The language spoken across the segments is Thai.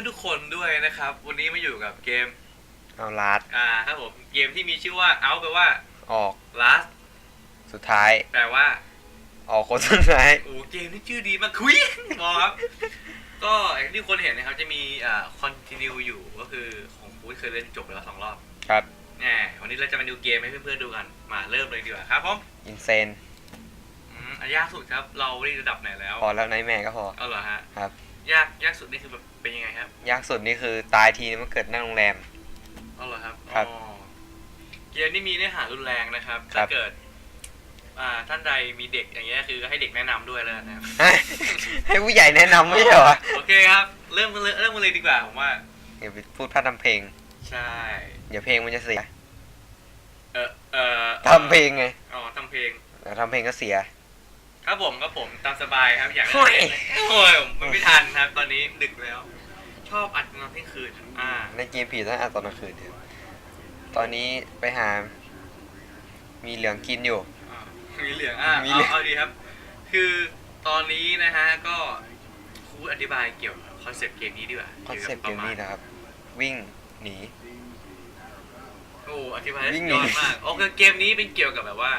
อนๆทุกคนด้วยนะครับ วันนี้มาอยู่กับเกมเอาลาดอ่าครับผมเกมที่มีชื่อว่า out แปลว่า ออก last สุดท้าย แปลว่าออกคนสุดท้าย โอ้เกมนี้ชื่อดีมากคุยบอครับก็อย่างที่คนเห็นนะครับจะมีอ่า continue อยู่ก็คือของฟูดเคยเล่นจบไปแล้วสองรอบครับ แหมวันนี้เราจะมาดูเกมให้เพื่อนๆดูกันมาเริ่มเลยดีกว่าครับผมอินเซนอืมอันยากสุดครับ เราได้ระดับไหนแล้วพอแล้วไนท์แม่ก็พอเอาเหรอฮะครับ ยากยากสุดนี่คือแบบเป็นยังไงครับยากสุดนี่คือตายทีนึงมันเกิดหน้าโรงแรมเอาเหรอครับครับอ๋อเกมนี้มีเนื้อหารุนแรงนะครับ ครัถ้าบ เกิด อ่าท่านใดมีเด็กอย่างเงี้ยคือให้เด็กแนะนำด้วยแล้วกันนะครับ ให้ผู้ใหญ่แนะนำไม่ใช่เหรอโอเคครับ เริ่มกันเลยเริ่มกันเลยดีกว่าผมว่า อย่าไปพูดพลาดทำเพลง ใช่ เดี๋ยวเพลงมันจะเสียเออเออทำเพลงไงอ๋อทำเพลงแล้วทำเพลงก็เสีย ครับผมครับผมตามสบายครับอยากโอ้ยเล่นเลยโอ้ยมันไม่ทันครับ ตอนนี้ดึกแล้ว ชอบอัดนอนเที่ยงคืนอ่า ในเกมผีต้องอ่านตอนกลางคืนเถอะตอนนี้ไปหา มีเหลืองกินอยู่ อ่ามีเหลืองอะมีเอาเหลือง เอาดีครับ คือตอนนี้นะฮะก็ครูอธิบายเกี่ยวกับคอนเซปต์เกมนี้ดีกว่าคอนเซ็ปต์เกมนี้กี่ยวกับนะครับ วิ่งหนี โอ้อธิบายได้วิ่สุงดหนี ยอดมากโอเคเกมนี้เป็นเกี่ยวกับแบบว่า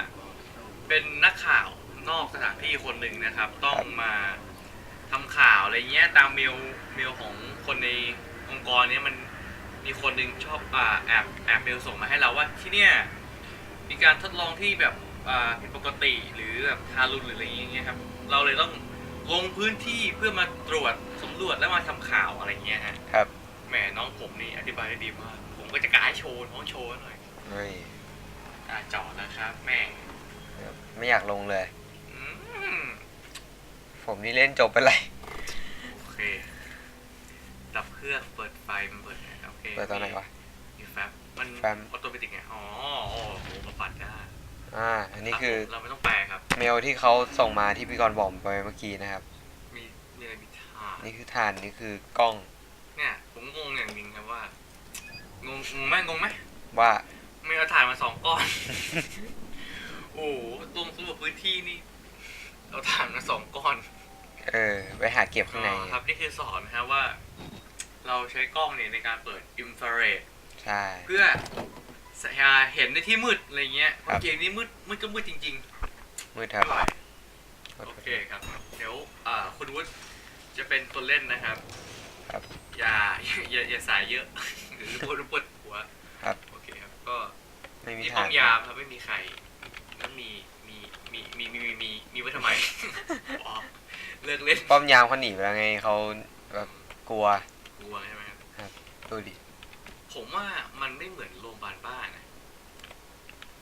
เป็นนักข่าว นอกสถานที่คนหนึ่งนะครับ ต้องมาทำข่าวอะไรเงี้ยตามเมลเมลของคนในองค์กรเนี้ยมันมีคนหนึ่งชอบอ่าแอบแอบเมลส่งมาให้เราว่าที่เนี่ยมีการทดลองที่แบบอ่าผิดปกติหรือแบบทารุณหรืออะไรอย่างเงี้ยครับเราเลยต้องลงพื้นที่เพื่อมาตรวจสำรวจแล้วมาทำข่าวอะไรเงี้ยฮะครับแหมน้องผมนี่อธิบายได้ดีมากผมก็จะกายโชว์น้องโชว์หน่อยเฮ้ยอ่าจอดนะครับ แม่ ไม่อยากลงเลยอืม ผมนี่เล่นจบไปเลยโอเค ดับเครื่อง เปิดไฟ มันเปิดไงโอเคเปิดตอนไหนวะ มีแฟบมันแฟ้มออโตเมติกไง อ๋อโอ้โหมาปัดได้อ่า อันนี้คือเราไม่ต้องแปลครับ เมลที่เขาส่งมาที่พี่กรณ์บอกผมไปเมื่อกี้นะครับ มี มีอะไรมีทางนี่คือฐานนี่คือกล้องเนี่ย ผมงงอย่างหนึ่งครับว่า งงงงไหมงงไหม ว่า ไม่เอาถ่ายมาสองก้อน โอ้โหลงสำรวจพื้นที่นี่ เอาถ่านมาสองก้อนเออ ไปหาเก็บข้างใน อ๋อครับนี่คือสอนนะครับว่า เราใช้กล้องเนี่ยในการเปิดอินฟราเรดใช่ เพื่อเห็นในที่มืดอะไรเงี้ยเพครัราะบเกมนี้มืดมืดก็มืดจริงมืดๆครับไม่ไหวโอเคครับ เดี๋ยวอ่าคุณวุฒิจะเป็นตัวเล่นนะครับ ครับ อย่าอย่าอย่าสายเยอะ หรือปวดปวดหัวครับ โอเคครับก็ไม่มีนี่ฐาป้อนมยามครับไม่มีใครแล้วมีมี มีมีมีมีมีมีไว้ทำไม อ๋อเลิกเล่นป้อมยามเขาหนีไปแล้วไงเขาแบบกลัวกลัวใช่ไหมครับ ดูดิผมว่ามันไม่เหมือนโรงพยาบาลบ้านนะ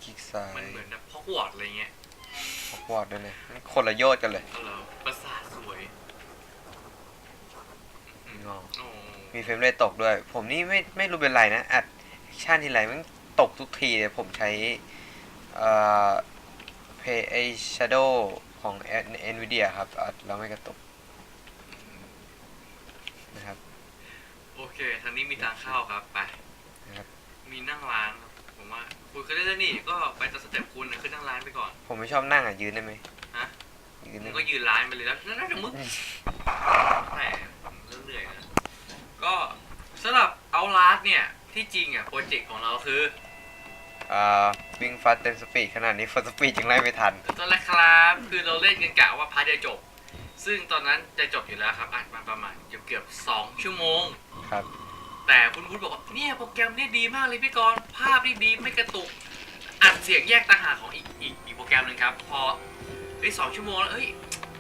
คลิกซ้ายมันเหมือนแบบฮอกวอตส์อะไรเงี้ยฮอกวอตส์ด้วยนะมันคนละโยชน์กันเลยเอาเหรอประสาทสวยอืมงอโอ้มีเฟรมเรทตกด้วย ผมนี่ไม่ไม่รู้เป็นไรนะอัดแอคชั่นทีไรมันตกทุกทีเลยผมใช้เอ่อเพย์ ไอชาร์โดของ NVIDIA ครับอัดแล้วไม่กระตุกนะครับ โอเค ทางนี้มีทางเข้าครับ ไป นะครับ มีนั่งร้านครับ ผมว่า คุณก็ได้แล้วนี่ ก็ไปตามสเต็ปคุณนะขึ้นนั่งร้านไปก่อน ผมไม่ชอบนั่งอะยืนได้ไหมฮะ ยืนมึได้งไหมก็ยืนร้านไปเลยแล้วนั่นจะมึกแหมเรื่อยๆนะ ก็สำหรับเอาลาสเนี่ย ที่จริงอะ โปรเจกต์ของเราคือ อ่าวิ่งฟาสเต็มสปีดขนาดนี้ฟาสปีดยังไล่ไม่ทัน ตอนแรกครับคือเราเล่นกันกะว่าพาร์ทจะจบ ซึ่งตอนนั้นจะจบอยู่แล้วครับอัดมาประมาณเกือบเกือบๆสองชั่วโมง ครับ แต่คุณวุฒิบอกว่าเนี่ยโปรแกรมนี่ดีมากเลยพี่กรณ์ภาพนี่ดีไม่กระตุก อัดเสียงแยกต่างหากของอีกอีกอีกโปรแกรมหนึงครับ พอเฮ้ยสองชั่วโมงแล้วเอ้ย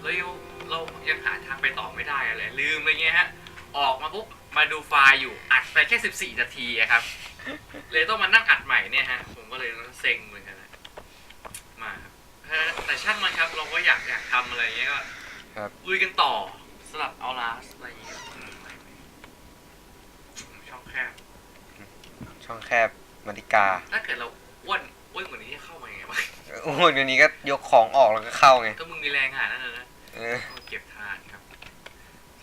เรายังเรายังหาทางไปต่อไม่ได้อะไรลืมอะไรเงี้ยฮะออกมาปุ๊บมาดูไฟล์อยู่อัดไปแค่ 14 นาทีอะครับ เลยต้องมานั่งอัดใหม่เนี่ยฮะผม ครับ ลุยกันต่อสลับเอาลาสอะไรอย่างเงี้ยอืมช่องแคบช่องแคบมาริกาถ้าเกิดเราอ้วนอ้วนกว่านี้จะเข้ามายังไงวะโอ้โหเดี๋ยวนี้ก็ยกของออกแล้วก็เข้าไงก็มึงมีแรงขนาดนั้นเลยนะเออต้องเก็บฐานครับ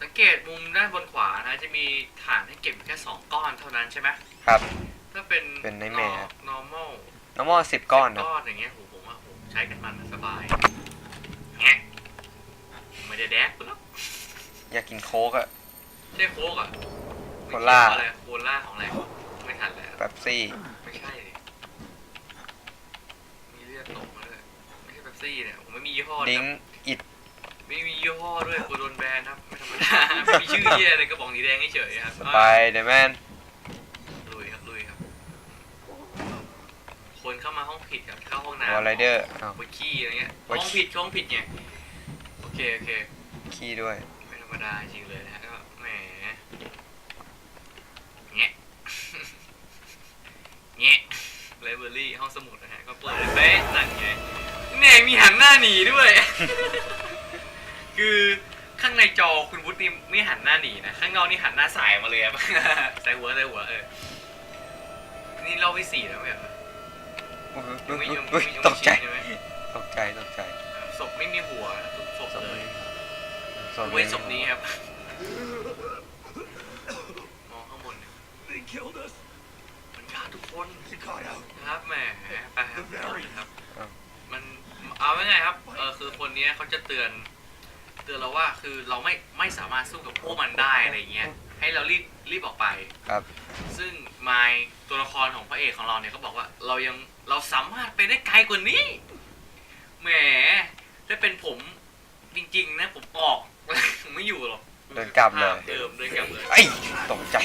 สังเกตมุมด้านบนขวานะ จะมีฐานให้เก็บแค่สองก้อนเท่านั้นใช่ไหมครับ ถ้าเป็น เป็น Nightmare ครับ normal น้ำมอสิบก้อนนะ ก้อนอย่างเงี้ยโหผมว่าโหใช้กันมันสบายแงะ ไม่ได้แดกกูหรอกอยากกินโค้กอะ ได้โค้กอะโคล่าอะไรโคล่าของอะไรไม่ทันแล้วแป๊บซี่ ไม่ใช่ดิมีเลือดตกมาเลยไม่ใช่เป๊ปซี่เนี่ยผมไม่มียี่ห้อดิ้งนะอิด ไม่มียี่ห้อด้วยกูโดนแบนครับ ไม่ธรรมดา ไม่มีชื่อเหี้ยอะไรกระบอกสีแดงเฉยๆครับสไปเดอร์แมน ลุยครับลุยครับ คนเข้ามาห้องผิดครับเข้าห้องน้ำวอลไรเดอร์อ้าวไปขี้อะไรเงี้ยไว้ห้องผิดห้องผิดไงโอ เคโอเคขี้ด้วย ไม่ธรรมดาจริงเลยนะฮะก็แหมแงะแงะไลบรารีห้องสมุดนะฮะก็เปิดเป๊ะนั่นไงแน่มีหันหน้าหนีด้วย คือข้างในจอคุณวุฒินี่ไม่หันหน้าหนีนะข้างนอกนี่หันหน้าสายมาเลยครับสายหัวสายหัวเออนี่รอบที่สี่แล้วไหมครับอุ๊ยยังไม่ยังอุ๊ยไม่ยังตไม่กใจ ชินใช่ไหม ตกใจตกใจ ศพไม่มีหัวทุกศพเลยศพเว้นศพนี้ครับมองข้างบนเนี่ย They killed us. มันฆ่าทุกคน They got out. ครับแหมไปครับต่อเลยครับ อ้าว มันเอาไว้ไงครับเออคือคนเนี้ยเขาจะเตือน เตือนเราว่าคือเราไม่ไม่สามารถสู้กับพวกมันได้อะไรเงี้ย ให้เรารีบรีบออกไป ครับ ซึ่งมายตัวละครของพระเอกของเราเนี่ยเขาบอกว่า เรายังเราสามารถไปได้ไกลกว่านี้ แหม ถ้าเป็นผมจริงๆนะผมออกไม่อยู่หรอกเดินกลับเลยเดิมเดินกลับเลย ไอ้ยตกใจ